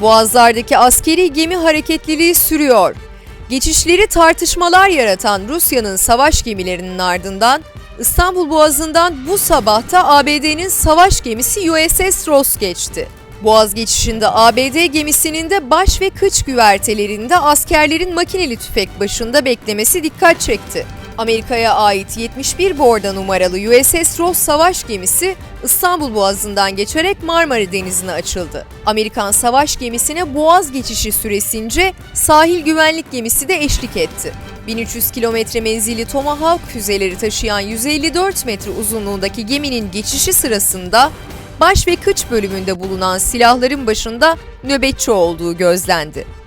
Boğazlardaki askeri gemi hareketliliği sürüyor. Geçişleri tartışmalar yaratan Rusya'nın savaş gemilerinin ardından İstanbul Boğazı'ndan bu sabahta ABD'nin savaş gemisi USS Ross geçti. Boğaz geçişinde ABD gemisinin de baş ve kıç güvertelerinde askerlerin makineli tüfek başında beklemesi dikkat çekti. Amerika'ya ait 71 borda numaralı USS Ross savaş gemisi İstanbul Boğazı'ndan geçerek Marmara Denizi'ne açıldı. Amerikan savaş gemisine boğaz geçişi süresince sahil güvenlik gemisi de eşlik etti. 1300 kilometre menzilli Tomahawk füzeleri taşıyan 154 metre uzunluğundaki geminin geçişi sırasında baş ve kıç bölümünde bulunan silahların başında nöbetçi olduğu gözlendi.